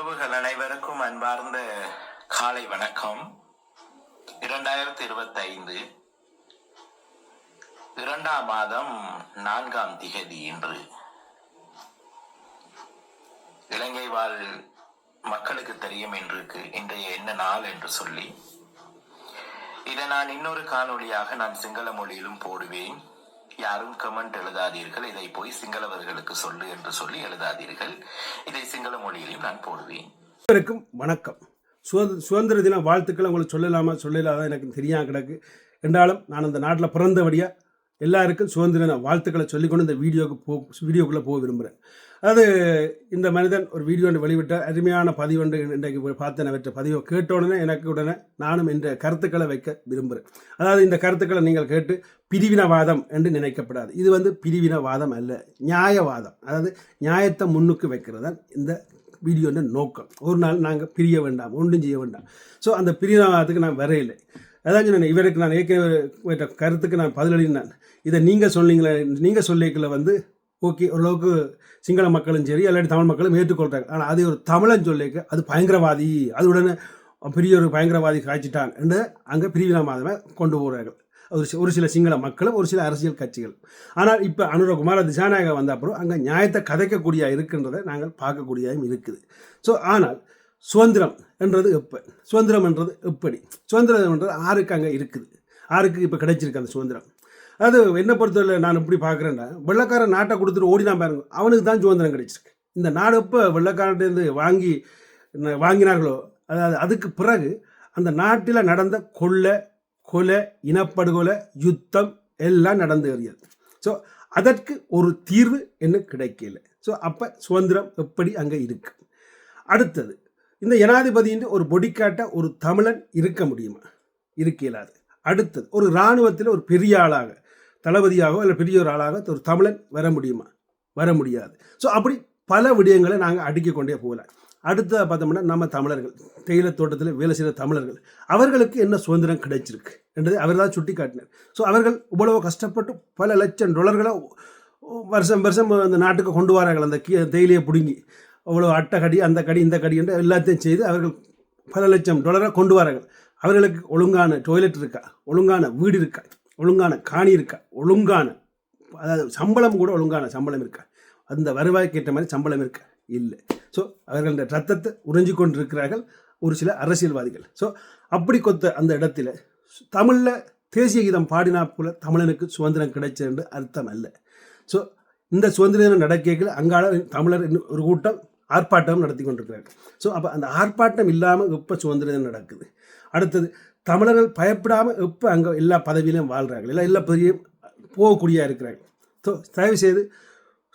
உறவுகள் அனைவருக்கும் அன்பார்ந்த காலை வணக்கம். இரண்டாயிரத்தி இருபத்தி ஐந்து இரண்டாம் மாதம் நான்காம் திகதி இன்று. இலங்கை வாழ் மக்களுக்கு தெரியும் இன்றைக்கு இன்றைய என்ன நாள் என்று சொல்லி. இதை நான் இன்னொரு காணொளியாக நான் சிங்கள மொழியிலும் போடுவேன். யாரும் கமெண்ட் எழுதாதீர்கள். இதை போய் சிங்களவர்களுக்கு சொல்லு என்று சொல்லி எழுதாதீர்கள். இதை சிங்கள மொழியிலும் நான் போடுவேன். அனைவருக்கும் வணக்கம். சுதந்திர சுதந்திர தின வாழ்த்துக்களை. உங்களுக்கு சொல்லலாமா சொல்லலாதான் எனக்கு தெரியாம கிடக்கு. என்றாலும் நான் அந்த நாட்டில் பிறந்தபடியாக எல்லாருக்கும் சுதந்திர வாழ்த்துக்களை சொல்லிக்கொண்டு இந்த வீடியோவுக்கு போ வீடியோக்குள்ளே போக விரும்புகிறேன் அதாவது இந்த மனிதன் ஒரு வீடியோ ஒன்று வெளிவிட்ட அருமையான பதிவு ஒன்று இன்றைக்கு பார்த்தேன் அவற்றை பதிவை கேட்ட உடனே எனக்கு உடனே நானும் இந்த கருத்துக்களை வைக்க விரும்புகிறேன் அதாவது இந்த கருத்துக்களை நீங்கள் கேட்டு பிரிவினவாதம் என்று நினைக்கப்படாது. இது வந்து பிரிவினவாதம் அல்ல நியாயவாதம். அதாவது நியாயத்தை முன்னுக்கு வைக்கிறது தான் இந்த வீடியோன்ற நோக்கம். ஒரு நாள் நாங்கள் பிரிய வேண்டாம் ஒன்றும் செய்ய வேண்டாம். ஸோ அந்த பிரிவினவாதத்துக்கு நான் வரையில்லை அதான் நான் இவருக்கு நான் ஏற்கனவே கருத்துக்கு நான் பதிலளினேன். இதை நீங்கள் சொன்னீங்களே நீங்கள் சொல்லிக்கல வந்து ஓகே ஓரளவுக்கு சிங்கள மக்களும் சரி இல்லாட்டி தமிழ் மக்களும் ஏற்றுக்கொள்கிறாங்க ஆனால் அது ஒரு தமிழன் சொல்லிக்க அது பயங்கரவாதி அது உடனே பெரிய ஒரு பயங்கரவாதி காய்ச்சிட்டான் என்று அங்கே பிரிவினவாதமாக கொண்டு போகிறார்கள் ஒரு ஒரு சில சிங்கள மக்களும் ஒரு சில அரசியல் கட்சிகள். ஆனால் இப்போ அனுரகுமார திசாநாயகா வந்த அப்புறம் அங்கே நியாயத்தை கதைக்கக்கூடிய இருக்கின்றதை நாங்கள் பார்க்கக்கூடியதும் இருக்குது. ஸோ ஆனால் சுதந்திரம் என்றது எப்போ? சுதந்திரம் என்றது எப்படி? சுதந்திரம் என்றது ஆருக்கு அங்கே இருக்குது. ஆருக்கு இப்போ கிடைச்சிருக்கு அந்த சுதந்திரம். அது என்ன பொறுத்தவரை நான் இப்படி பார்க்குறேன்னா வெள்ளக்காரன் நாட்டை கொடுத்துட்டு ஓடினா பாருங்க. அவனுக்கு தான் சுதந்திரம் கிடைச்சிருக்கு. இந்த நாடு எப்போ வெள்ளக்காரன்டேருந்து வாங்கி வாங்கினார்களோ அதாவது அதுக்கு பிறகு அந்த நாட்டில் நடந்த கொள்ளை கொலை இனப்படுகொலை யுத்தம் எல்லாம் நடந்து வருகிறது. ஸோ அதற்கு ஒரு தீர்வு என்ன கிடைக்கல. ஸோ அப்போ சுதந்திரம் எப்படி அங்கே இருக்கு? அடுத்தது இந்த ஜனாதிபதியின் ஒரு பொடிக்காட்ட ஒரு தமிழன் இருக்க முடியுமா? இருக்க இயலாது அடுத்தது ஒரு இராணுவத்தில் ஒரு பெரிய ஆளாக தளபதியாகவோ இல்லை பெரிய ஒரு ஆளாக ஒரு தமிழன் வர முடியுமா? வர முடியாது. ஸோ அப்படி பல விடயங்களை நாங்கள் அடுக்கிக் கொண்டே போகலாம் அடுத்த பார்த்தோம்னா நம்ம தமிழர்கள் தேயிலை தோட்டத்தில் வேலை செய்கிற தமிழர்கள் அவர்களுக்கு என்ன சுதந்திரம் கிடைச்சிருக்கு என்றதை அவர் தான் சுட்டி காட்டினார் ஸோ அவர்கள் இவ்வளவு கஷ்டப்பட்டு பல லட்சம் டொலர்களை வருஷம் வருஷம் அந்த நாட்டுக்கு கொண்டு வரார்கள் அந்த கீ தேயிலையை பிடுங்கி. அவ்வளோ அட்டை கடி அந்த கடி இந்த கடி என்று எல்லாத்தையும் செய்து அவர்கள் பல லட்சம் டாலரை கொண்டு வரார்கள். அவர்களுக்கு ஒழுங்கான டாய்லெட் இருக்கா? ஒழுங்கான வீடு இருக்கா? ஒழுங்கான காணி இருக்கா? ஒழுங்கான அதாவது சம்பளம் கூட ஒழுங்கான சம்பளம் இருக்கா? அந்த வருவாய்க்கு ஏற்ற மாதிரி சம்பளம் இருக்கா? இல்லை. ஸோ அவர்கள் ரத்தத்தை உறிஞ்சி கொண்டிருக்கிறார்கள் ஒரு சில அரசியல்வாதிகள். ஸோ அப்படி கொத்த அந்த இடத்துல தமிழில் தேசிய கீதம் பாடினா போல தமிழனுக்கு சுதந்திரம் கிடைச்சது என்று அர்த்தம் அல்ல. ஸோ இந்த சுதந்திர தினம் நடக்கைகள் அங்கால தமிழர் இன்னும் ஒரு கூட்டம் ஆர்ப்பாட்டம் நடத்தி கொண்டிருக்கிறார்கள். ஸோ அப்போ அந்த ஆர்ப்பாட்டம் இல்லாமல் வெப்ப சுதந்திரம் நடக்குது? அடுத்தது தமிழர்கள் பயப்படாமல் எப்போ அங்கே எல்லா பதவியிலும் வாழ்கிறார்கள் எல்லாம் எல்லா பெரிய போகக்கூடியா இருக்கிறார்கள்? ஸோ தயவு செய்து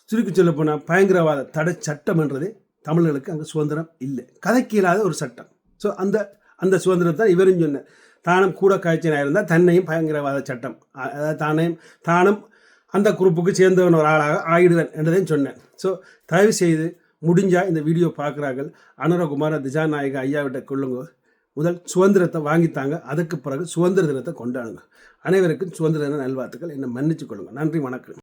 சுருக்கி சொல்ல போனால் பயங்கரவாத தடை சட்டம் என்றதே தமிழர்களுக்கு அங்கே சுதந்திரம் இல்லை. கதைக்கு இல்லாத ஒரு சட்டம். ஸோ அந்த அந்த சுதந்திரத்தை இவரும் சொன்னார். தானும் கூட காய்ச்சனாக இருந்தால் தன்னையும் பயங்கரவாத சட்டம். அதாவது தானையும் தானும் அந்த குரூப்புக்கு சேர்ந்தவன் ஒரு ஆளாக ஆகிடுவேன் என்றதையும் சொன்னேன் ஸோ தயவு செய்து முடிஞ்சால் இந்த வீடியோ பார்க்குறார்கள். அனுரகுமார திஜாநாயக ஐயாவிட்ட கொள்ளுங்க. முதல் சுதந்திரத்தை வாங்கித்தாங்க. அதுக்கு பிறகு சுதந்திர தினத்தை கொண்டாடுங்க. அனைவருக்கும் சுதந்திர தின நல்வாழ்த்துக்கள். என்னை மன்னிச்சு கொள்ளுங்கள் நன்றி வணக்கம்.